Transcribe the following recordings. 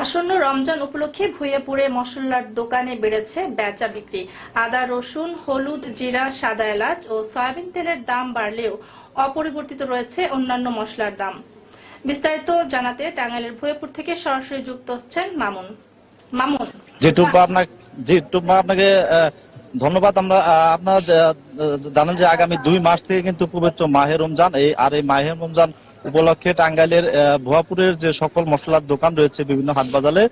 আসন্ন রমজান উপলক্ষে ভুইয়াপুরে মশলার দোকানে বেড়েছে বেচা বিক্রি। আদা, রসুন, হলুদ, জিরা, সাদা এলাচ ও সয়াবিন তেলের দাম বাড়লেও অপরিবর্তিত রয়েছে অন্যান্য মশলার দাম। বিস্তারিত জানাতে টাঙ্গাইলের ভুইয়াপুর থেকে সরাসরি যুক্ত হচ্ছেন মামুন। মামুন। যেটুকু আপনাকে ধন্যবাদ। আমরা আপনারা জানেন যে আগামী দুই মাস থেকে কিন্তু পবিত্র মাহে রমজান। এই আর এই মাহে রমজান উপলক্ষে টাঙ্গাইলের ভুয়াপুরের যে সকল মশলার দোকান রয়েছে বিভিন্ন হাট বাজারে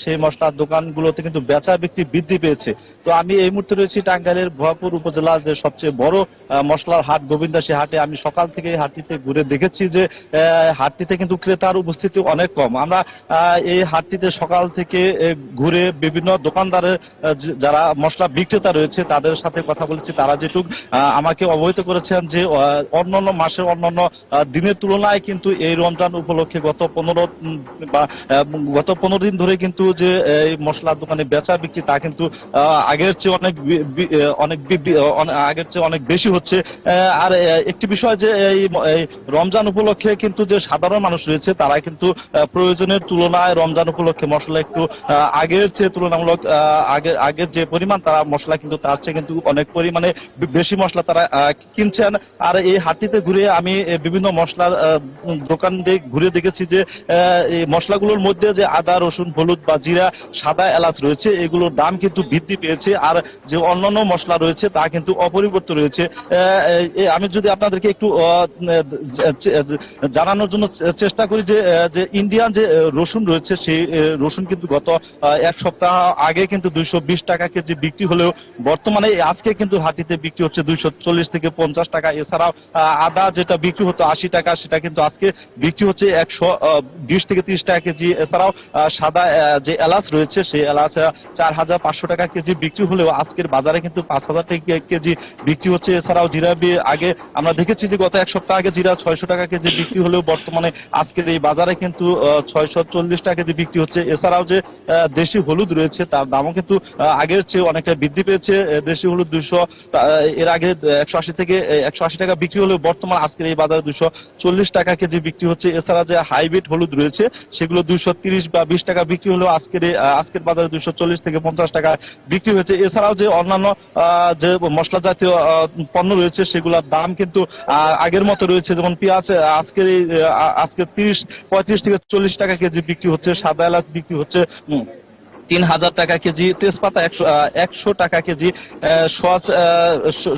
সেই মশলার দোকানগুলোতে কিন্তু বেচা বিক্রি বৃদ্ধি পেয়েছে। তো আমি এই মুহূর্তে রয়েছি টাঙ্গাইলের ভুয়াপুর উপজেলার যে সবচেয়ে বড় মশলার হাট, গোবিন্দাসী হাটে। আমি সকাল থেকে এই হাটটিতে ঘুরে দেখেছি যে হাটটিতে কিন্তু ক্রেতার উপস্থিতি অনেক কম। আমরা এই হাটটিতে সকাল থেকে ঘুরে বিভিন্ন দোকানদারের যারা মশলা বিক্রেতা রয়েছে, তাদের সাথে কথা বলেছি। তারা যেটুক আমাকে অবহিত করেছেন যে অন্যান্য মাসের অন্যান্য দিনের তুলনায় কিন্তু এই রমজান উপলক্ষে গত পনেরো বা গত পনেরো দিন ধরে কিন্তু যে, এই মশলার দোকানে বেচা বিক্রি তা কিন্তু আগের চেয়ে অনেক অনেক আগের চেয়ে অনেক বেশি হচ্ছে। আর একটি বিষয় যে, এই রমজান উপলক্ষে কিন্তু যে সাধারণ মানুষ রয়েছে, তারা কিন্তু প্রয়োজনের তুলনায় রমজান উপলক্ষে মশলা একটু আগের চেয়ে তুলনামূলক আগের আগের যে পরিমাণ তারা মশলা কিন্তু তার চেয়ে কিন্তু অনেক পরিমাণে বেশি মশলা তারা কিনছেন। আর এই হাতিতে ঘুরে আমি বিভিন্ন মশলার দোকান দিয়ে ঘুরে দেখেছি যে মশলাগুলোর মধ্যে যে আদা, রসুন, হলুদ বা জিরা, সাদা এলাচ রয়েছে, এগুলোর দাম কিন্তু বৃদ্ধি পেয়েছে আর যে অন্যান্য মশলা রয়েছে তা কিন্তু অপরিবর্তিত রয়েছে। আমি যদি আপনাদেরকে একটু জানানোর জন্য চেষ্টা করি যে যে ইন্ডিয়ান যে রসুন রয়েছে সেই রসুন কিন্তু গত এক সপ্তাহ আগে কিন্তু দুইশো বিশ টাকা কেজি বিক্রি হলেও বর্তমানে আজকে কিন্তু হাটিতে বিক্রি হচ্ছে দুইশো চল্লিশ থেকে পঞ্চাশ টাকা। এছাড়াও আদা যেটা বিক্রি হতো আশি টাকা, সেটা কিন্তু আজকে বিক্রি হচ্ছে একশো বিশ থেকে তিরিশ টাকা কেজি। এছাড়াও সাদা যে এলাচ রয়েছে, সেই এলাচ চার হাজার পাঁচশো টাকা কেজি বিক্রি হলেও আজকের বাজারে কিন্তু পাঁচ হাজার টাকা কেজি বিক্রি হচ্ছে। এছাড়াও জিরা আগে আমরা দেখেছি যে গত এক সপ্তাহ আগে জিরা ছয়শো টাকা কেজি বিক্রি হলেও বর্তমানে আজকের এই বাজারে কিন্তু ছয়শো চল্লিশ টাকা কেজি বিক্রি হচ্ছে। এছাড়াও যে দেশি হলুদ রয়েছে, তার দামও কিন্তু আগের চেয়ে অনেকটা বৃদ্ধি পেয়েছে। দেশি হলুদ দুইশো এর আগে একশো আশি থেকে একশো আশি টাকা বিক্রি হলেও বর্তমান আজকের এই বাজারে দুশো চল্লিশ টাকা কেজি বিক্রি হচ্ছে। এছাড়া যে হাইব্রিড হলুদ রয়েছে, সেগুলো দুইশো তিরিশ বা বিশ টাকা বিক্রি হলেও আজকের আজকের বাজারে দুইশো চল্লিশ থেকে পঞ্চাশ টাকা বিক্রি হয়েছে। এছাড়াও যে অন্যান্য যে মশলা জাতীয় পণ্য রয়েছে, সেগুলোর দাম কিন্তু আগের মতো রয়েছে। যেমন পেঁয়াজ আজকের আজকে তিরিশ, পঁয়ত্রিশ থেকে চল্লিশ টাকা কেজি বিক্রি হচ্ছে। সাদা এলাচ বিক্রি হচ্ছে তিন হাজার টাকা কেজি তেজপাতা, একশো একশো টাকা কেজি সজ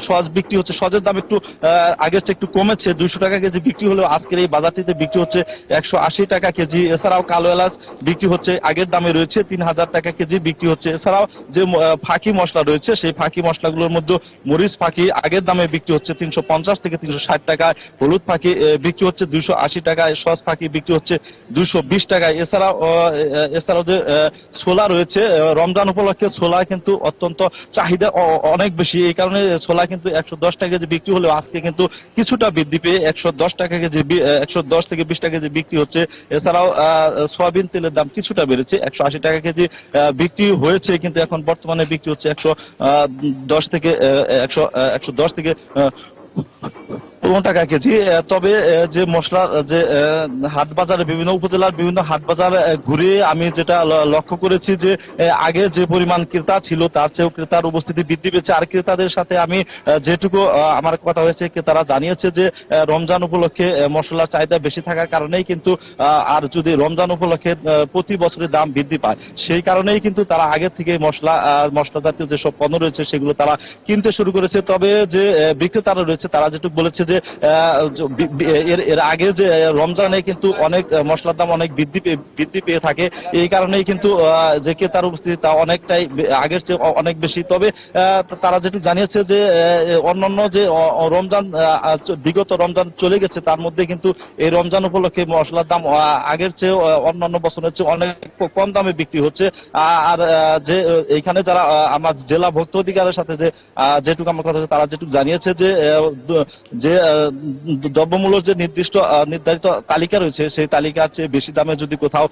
সজ বিক্রি হচ্ছে। সজের দাম একটু আগের চেয়ে একটু কমেছে। দুইশো টাকা কেজি বিক্রি হলেও আজকের এই বাজারটিতে বিক্রি হচ্ছে একশো আশি টাকা কেজি। এছাড়াও কালো এলাচ বিক্রি হচ্ছে, আগের দামে রয়েছে তিন হাজার টাকা কেজি বিক্রি হচ্ছে। এছাড়াও যে ফাঁকি মশলা রয়েছে, সেই ফাঁকি মশলাগুলোর মধ্যে মরিচ ফাঁকি, আগের দামে বিক্রি হচ্ছে তিনশো পঞ্চাশ থেকে তিনশো ষাট টাকায় হলুদ ফাঁকি বিক্রি হচ্ছে দুইশো আশি টাকায় সস ফাঁকি বিক্রি হচ্ছে দুইশো বিশ টাকায়। এছাড়াও এছাড়াও যে ছোলা রয়েছে আহ, রমজান উপলক্ষে ছোলা কিন্তু অত্যন্ত চাহিদা অনেক বেশি। এই কারণে ছোলা কিন্তু একশো দশ টাকা কেজি বিক্রি হলেও আজকে কিন্তু কিছুটা বৃদ্ধি পেয়ে একশো দশ টাকা কেজি একশো দশ থেকে বিশ টাকা কেজি বিক্রি হচ্ছে। এছাড়াও সয়াবিন তেলের দাম কিছুটা বেড়েছে একশো আশি টাকা কেজি বিক্রি হয়েছে কিন্তু এখন বর্তমানে বিক্রি হচ্ছে একশো দশ থেকে একশো একশো দশ থেকে পনেরো টাকা কেজি। তবে যে মশলা, যে হাট বাজারে, বিভিন্ন উপজেলার বিভিন্ন হাট বাজার ঘুরে আমি যেটা লক্ষ্য করেছি যে আগে যে পরিমাণ ক্রেতা ছিল তার চেয়েও ক্রেতার উপস্থিতি বৃদ্ধি পেয়েছে। আর ক্রেতাদের সাথে আমি যেটুকু আমার কথা হয়েছে তারা জানিয়েছে যে রমজান উপলক্ষে মশলার চাহিদা বেশি থাকার কারণেই কিন্তু আর যদি রমজান উপলক্ষে প্রতি বছরের দাম বৃদ্ধি পায়, সেই কারণেই কিন্তু তারা আগে থেকে মশলা মশলা জাতীয় যেসব পণ্য রয়েছে, সেগুলো তারা কিনতে শুরু করেছে। তবে যে বিক্রেতারা রয়েছে, তারা যেটুকু বলেছে যে য- এর আগে যে রমজানে কিন্তু অনেক মশলার দাম অনেক বৃদ্ধি বৃদ্ধি পেয়ে থাকে। এই কারণেই কিন্তু যে ক্রেতার উপস্থিতি তা অনেকটাই আগের চেয়ে অনেক বেশি। তবে তারা যেটুকু জানিয়েছে যে অন্যান্য যে রমজান বিগত রমজান চলে গেছে তার মধ্যে কিন্তু এই রমজান উপলক্ষে মশলার দাম আগের চেয়ে অন্যান্য বছরের চেয়ে অনেক কম দামে বিক্রি হচ্ছে। আর যে আহ, এইখানে যারা আমার জেলা ভক্ত অধিকারের সাথে যে যেটুকু আমার কথা তারা যেটুকু জানিয়েছে যে যে দ্রব্যমূল্যের যে নির্দিষ্ট নির্ধারিত তালিকা রয়েছে সেই তালিকার চেয়ে বেশি দামে যদি কোথাও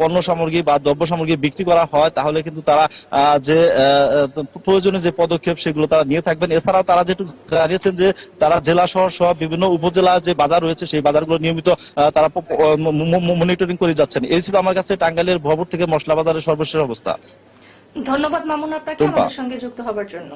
পণ্য সামগ্রী বা দ্রব্য সামগ্রী বিক্রি করা হয় তাহলে কিন্তু তারা যে প্রয়োজনীয় যে পদক্ষেপ সেগুলো তারা নিয়ে থাকবেন। এছাড়াও তারা যেটু জানিয়েছেন যে তারা জেলা শহর সহ বিভিন্ন উপজেলা যে বাজার রয়েছে সেই বাজারগুলো নিয়মিত তারা মনিটরিং করে যাচ্ছেন। এই ছিল আমার কাছে টাঙ্গাইলের ভবর থেকে মশলা বাজারের সর্বশেষ অবস্থা। ধন্যবাদ মামুন আপনাকে আমাদের সঙ্গে যুক্ত হবার জন্য।